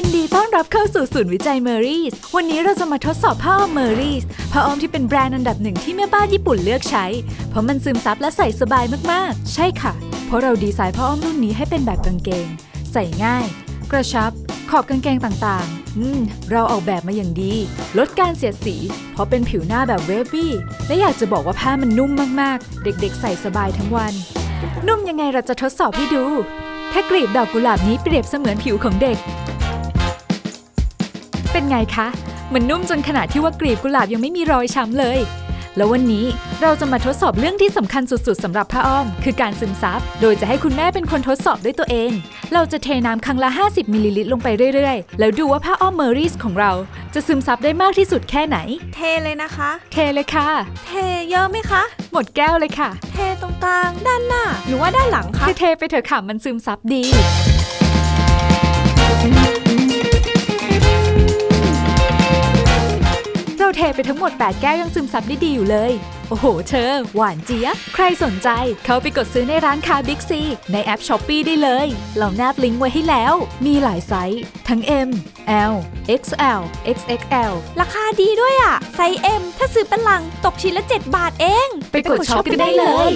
ยินดีต้อนรับเข้าสู่ศูนย์วิจัยเมอรี่สวันนี้เราจะมาทดสอบผ้าอ้อมเมอรี่สผ้าอ้อมที่เป็นแบรนด์อันดับหนึ่งที่แม่บ้านญี่ปุ่นเลือกใช้ เพราะมันซึมซับและใส่สบายมากๆ ใช่ค่ะ เพราะเราดีไซน์ผ้าอ้อมรุ่นนี้ให้เป็นแบบกางเกง ใส่ง่าย กระชับ ขอบกางเกงต่างๆ อืม เราออกแบบมาอย่างดี ลดการเสียดสี เพราะเป็นผิวหน้าแบบเวฟวี่ และอยากจะบอกว่าผ้ามันนุ่มมากๆ เด็กๆ ใส่สบายทั้งวัน นุ่มยังไงเราจะทดสอบให้ดู ถ้ากลีบดอกกุหลาบนี้เปรียบเสมือนผิวของเด็ก เป็นไงคะ มันนุ่มจนขนาดที่ว่ากลีบกุหลาบยังไม่มีรอยช้ำเลย แล้ววันนี้เราจะมาทดสอบเรื่องที่สำคัญสุดๆสำหรับผ้าอ้อม คือการซึมซับ โดยจะให้คุณแม่เป็นคนทดสอบด้วยตัวเอง เราจะเทน้ำครั้งละ 50มิลลิลิตรลงไปเรื่อยๆ แล้วดูว่าผ้าอ้อมเมอรี่ของเรา จะซึมซับได้มากที่สุดแค่ไหน เทเลยนะคะ เทเลยค่ะ เทเยอะไหมคะ หมดแก้วเลยค่ะ เทตรงกลางด้านหน้า หรือว่าด้านหลังคะเทๆไปเถอะค่ะมันซึมซับดี เทไปทั้งหมด 8 แก้วยังซึมซับได้ดีอยู่เลย โอ้โห เธอ หวานเจี๊ยบ ใครสนใจ เข้าไปกดซื้อในร้านค้า Big C ในแอปช้อปปีได้เลยเราแนบลิงก์ไว้ให้แล้ว มีหลายไซส์ ทั้ง M L XL XXL ราคาดีด้วยอะ่ะไซส์ M ถ้าซื้อเป็นลัง ตกชิ้นละ 7 บาทเอง ไปกดช็อปกันได้เลย